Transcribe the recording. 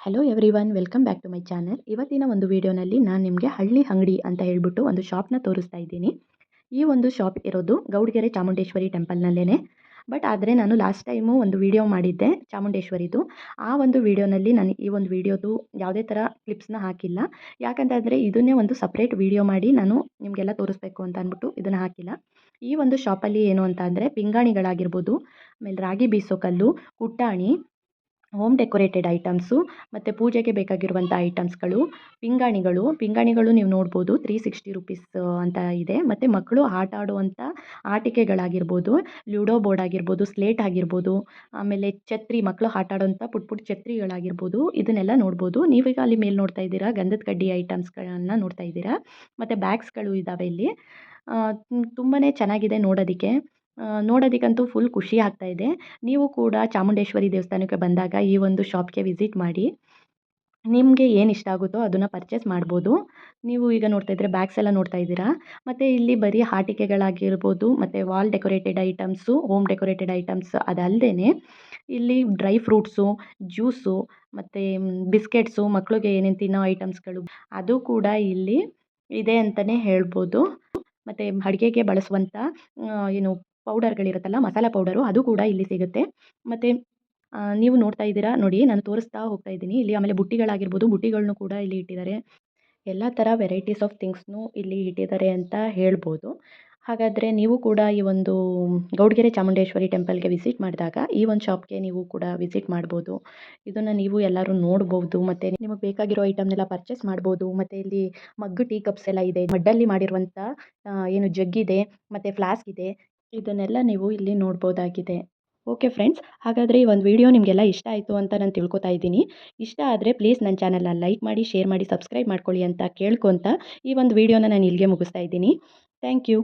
Hello everyone welcome back to my channel ಇವತ್ತಿನ ಒಂದು ವಿಡಿಯೋನಲ್ಲಿ ನಾನು ನಿಮಗೆ ಹಳ್ಳಿ ಅಂಗಡಿ ಅಂತ ಹೇಳ್ಬಿಟ್ಟು ಒಂದು ಶಾಪ್ನ ತೋರಿಸ್ತಾ ಇದ್ದೀನಿ. ಈ ಒಂದು ಶಾಪ್ ಇರೋದು ಗೌಡಗೆರೆ ಚಾಮುಂಡೇಶ್ವರಿ ಟೆಂಪಲ್ನಲ್ಲೇ ಬಟ್ ಆದರೆ ನಾನು ಲಾಸ್ಟ್ ಟೈಮು ಒಂದು ವಿಡಿಯೋ ಮಾಡಿದ್ದೆ ಚಾಮುಂಡೇಶ್ವರಿದು. ಆ ಒಂದು ವಿಡಿಯೋನಲ್ಲಿ ನಾನು ಈ ಒಂದು ವಿಡಿಯೋದು ಯಾವುದೇ ಥರ ಕ್ಲಿಪ್ಸ್ನ ಹಾಕಿಲ್ಲ. ಯಾಕಂತಂದರೆ ಇದನ್ನೇ ಒಂದು ಸಪ್ರೇಟ್ ವಿಡಿಯೋ ಮಾಡಿ ನಾನು ನಿಮಗೆಲ್ಲ ತೋರಿಸ್ಬೇಕು ಅಂತ ಅಂದ್ಬಿಟ್ಟು ಇದನ್ನು ಹಾಕಿಲ್ಲ. ಈ ಒಂದು ಶಾಪಲ್ಲಿ ಏನು ಅಂತ ಅಂದರೆ ಪಿಂಗಾಣಿಗಳಾಗಿರ್ಬೋದು, ಆಮೇಲೆ ರಾಗಿ ಬೀಸೋ ಕಲ್ಲು, ಕುಟ್ಟಾಣಿ ಹೋಮ್ ಡೆಕೋರೇಟೆಡ್ ಐಟಮ್ಸು ಮತ್ತು ಪೂಜೆಗೆ ಬೇಕಾಗಿರುವಂಥ ಐಟಮ್ಸ್ಗಳು ಪಿಂಗಾಣಿಗಳು. ಪಿಂಗಾಣಿಗಳು ನೀವು ನೋಡ್ಬೋದು ತ್ರೀ ಸಿಕ್ಸ್ಟಿ ರುಪೀಸ್ ಅಂತ ಇದೆ. ಮತ್ತು ಮಕ್ಕಳು ಆಟ ಆಡುವಂಥ ಆಟಿಕೆಗಳಾಗಿರ್ಬೋದು ಲ್ಯೂಡೋ ಬೋರ್ಡ್ ಆಗಿರ್ಬೋದು ಸ್ಲೇಟ್ ಆಗಿರ್ಬೋದು, ಆಮೇಲೆ ಛತ್ರಿ, ಮಕ್ಕಳು ಆಟ ಆಡುವಂಥ ಪುಟ್ ಪುಟ್ಟ ಛತ್ರಿಗಳಾಗಿರ್ಬೋದು. ಇದನ್ನೆಲ್ಲ ನೋಡ್ಬೋದು. ನೀವೀಗ ಅಲ್ಲಿ ಮೇಲೆ ನೋಡ್ತಾ ಇದ್ದೀರಾ, ಗಂಧದ ಕಡ್ಡಿ ಐಟಮ್ಸ್ಗಳನ್ನು ನೋಡ್ತಾ ಇದ್ದೀರಾ, ಮತ್ತು ಬ್ಯಾಗ್ಸ್ಗಳು ಇದ್ದಾವೆ ಇಲ್ಲಿ. ತುಂಬಾ ಚೆನ್ನಾಗಿದೆ ನೋಡೋದಕ್ಕೆ. ನೋಡೋದಕ್ಕಂತೂ ಫುಲ್ ಖುಷಿ ಆಗ್ತಾ ಇದೆ. ನೀವು ಕೂಡ ಚಾಮುಂಡೇಶ್ವರಿ ದೇವಸ್ಥಾನಕ್ಕೆ ಬಂದಾಗ ಈ ಒಂದು ಶಾಪ್ಗೆ ವಿಸಿಟ್ ಮಾಡಿ. ನಿಮಗೆ ಏನು ಇಷ್ಟ ಆಗುತ್ತೋ ಅದನ್ನು ಪರ್ಚೇಸ್ ಮಾಡ್ಬೋದು. ನೀವು ಈಗ ನೋಡ್ತಾ ಇದ್ರೆ ಬ್ಯಾಗ್ಸ್ ಎಲ್ಲ ನೋಡ್ತಾ ಇದ್ದೀರಾ. ಮತ್ತು ಇಲ್ಲಿ ಬರೀ ಆಟಿಕೆಗಳಾಗಿರ್ಬೋದು ಮತ್ತು wall decorated items home decorated items ಅದಲ್ಲದೆ ಇಲ್ಲಿ ಡ್ರೈ ಫ್ರೂಟ್ಸು ಜ್ಯೂಸು ಮತ್ತು ಬಿಸ್ಕೆಟ್ಸು ಮಕ್ಕಳಿಗೆ ಏನೇನು ತಿನ್ನೋ ಐಟಮ್ಸ್ಗಳು ಅದು ಕೂಡ ಇಲ್ಲಿ ಇದೆ ಅಂತಲೇ ಹೇಳ್ಬೋದು. ಮತ್ತು ಅಡುಗೆಗೆ ಬಳಸುವಂಥ ಏನು ಪೌಡರ್ಗಳಿರುತ್ತಲ್ಲ, ಮಸಾಲ ಪೌಡರು ಅದು ಕೂಡ ಇಲ್ಲಿ ಸಿಗುತ್ತೆ. ಮತ್ತು ನೀವು ನೋಡ್ತಾ ಇದ್ದೀರಾ, ನೋಡಿ ನಾನು ತೋರಿಸ್ತಾ ಹೋಗ್ತಾ ಇದ್ದೀನಿ. ಇಲ್ಲಿ ಆಮೇಲೆ ಬುಟ್ಟಿಗಳಾಗಿರ್ಬೋದು ಬುಟ್ಟಿಗಳನ್ನು ಕೂಡ ಇಲ್ಲಿ ಇಟ್ಟಿದ್ದಾರೆ. ಎಲ್ಲ ಥರ ವೆರೈಟೀಸ್ ಆಫ್ ಥಿಂಗ್ಸ್ನು ಇಲ್ಲಿ ಇಟ್ಟಿದ್ದಾರೆ ಅಂತ ಹೇಳ್ಬೋದು. ಹಾಗಾದರೆ ನೀವು ಕೂಡ ಈ ಒಂದು ಗೌಡಗೆರೆ ಚಾಮುಂಡೇಶ್ವರಿ ಟೆಂಪಲ್ಗೆ ವಿಸಿಟ್ ಮಾಡಿದಾಗ ಈ ಒಂದು ಶಾಪ್ಗೆ ನೀವು ಕೂಡ ವಿಸಿಟ್ ಮಾಡ್ಬೋದು. ಇದನ್ನು ನೀವು ಎಲ್ಲರೂ ನೋಡ್ಬೋದು, ಮತ್ತು ನಿಮಗೆ ಬೇಕಾಗಿರೋ ಐಟಮ್ನೆಲ್ಲ ಪರ್ಚೇಸ್ ಮಾಡ್ಬೋದು, ಮತ್ತು ಇಲ್ಲಿ ಮಗ್ಗು ಟೀ ಕಪ್ಸ್ ಎಲ್ಲ ಇದೆ. ಮಡ್ಡಲ್ಲಿ ಮಾಡಿರುವಂಥ ಏನು ಜಗ್ ಇದೆ ಮತ್ತು ಫ್ಲಾಸ್ಕ್ ಇದೆ. ಇದನ್ನೆಲ್ಲ ನೀವು ಇಲ್ಲಿ ನೋಡ್ಬೋದಾಗಿದೆ. ಓಕೆ ಫ್ರೆಂಡ್ಸ್, ಹಾಗಾದರೆ ಈ ಒಂದು ವಿಡಿಯೋ ನಿಮಗೆಲ್ಲ ಇಷ್ಟ ಆಯಿತು ಅಂತ ನಾನು ತಿಳ್ಕೊತಾ ಇದ್ದೀನಿ. ಇಷ್ಟ ಆದರೆ ಪ್ಲೀಸ್ ನನ್ನ ಚಾನಲ್ನ ಲೈಕ್ ಮಾಡಿ, ಶೇರ್ ಮಾಡಿ, ಸಬ್ಸ್ಕ್ರೈಬ್ ಮಾಡ್ಕೊಳ್ಳಿ ಅಂತ ಕೇಳ್ಕೊತ ಈ ಒಂದು ವಿಡಿಯೋನ ನಾನು ಇಲ್ಲಿಗೆ ಮುಗಿಸ್ತಾ ಇದ್ದೀನಿ. Thank you.